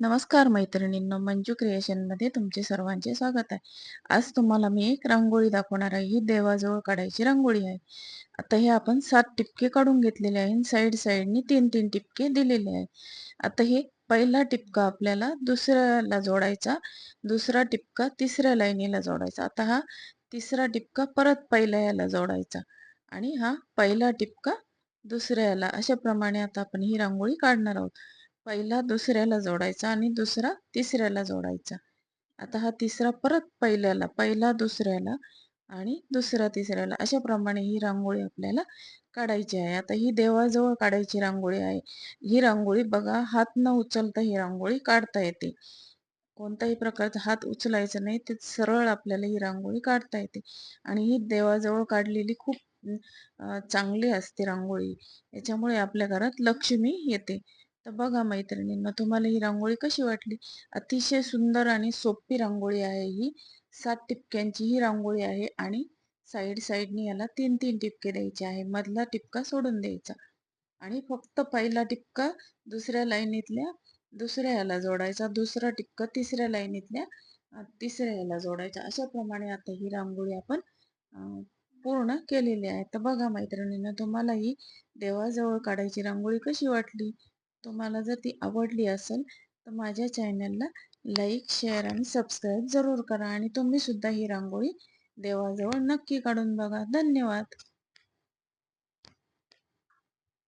नमस्कार मैत्रिणींनो मंजू क्रिएशनमध्ये तुमचे सर्वांचे स्वागत आहे. आज तुम्हाला मी एक रांगोळी दाखवणार आहे. ही देवाजवळ काढायची रांगोळी आहे. आता हे आपण सात टिपके काढून घेतलेले आहे साईड साईडनी तीन तीन टिपके दिलेले आहे. आता हे पहिला टिपका आपल्याला दुसऱ्याला जोडायचा दुसरा टिपका तिसऱ्या लाईनीला जोडायचा. आता हा तिसरा टिपका परत पहिल्या याला जोडायचा आणि हा पहिला टिपका दुसऱ्या याला. अशा प्रमाणे आता आपण ही रांगोळी काढणार आहोत. पहिला दुसऱ्याला जोडायचा आणि दुसरा तिसऱ्याला जोडायचा. आता हा तिसरा परत पहिल्याला पहिला दुसऱ्याला आणि दुसरा तिसऱ्याला अशा प्रमाणे ही रांगोळी आपल्याला काढायची आहे. आता ही देवाजवळ काढायची रांगोळी आहे. ही रांगोळी बघा हात न उचलता ही रांगोळी काढता येते. कोणत्याही प्रकारचा हात उचलायचा नाही ते सरळ आपल्याला ही रांगोळी काढता येते. आणि ही देवाजवळ काढलेली खूप चांगली असते रांगोळी. याच्यामुळे आपल्या घरात लक्ष्मी येते. तर बघा मैत्रिणींना तुम्हाला ही रांगोळी कशी वाटली? अतिशय सुंदर आणि सोपी रांगोळी आहे ही. सात टिपक्यांची ही रांगोळी आहे आणि साईड साईडनी याला तीन तीन टिपके द्यायचे आहे. मधला टिपका सोडून द्यायचा आणि फक्त पहिला टिपका दुसऱ्या लाईनीतल्या दुसऱ्या याला जोडायचा. दुसरा टिपका तिसऱ्या लाईनीतल्या तिसऱ्या याला जोडायचा. अशा प्रमाणे आता ही रांगोळी आपण पूर्ण केलेली आहे. तर बघा मैत्रिणींना तुम्हाला ही देवाजवळ काढायची रांगोळी कशी वाटली? तुम्हाला जर ती आवडली असेल तर माझ्या चॅनलला लाईक शेअर आणि सबस्क्राईब जरूर करा आणि तुम्ही सुद्धा ही रांगोळी देवाजवळ नक्की काढून बघा. धन्यवाद.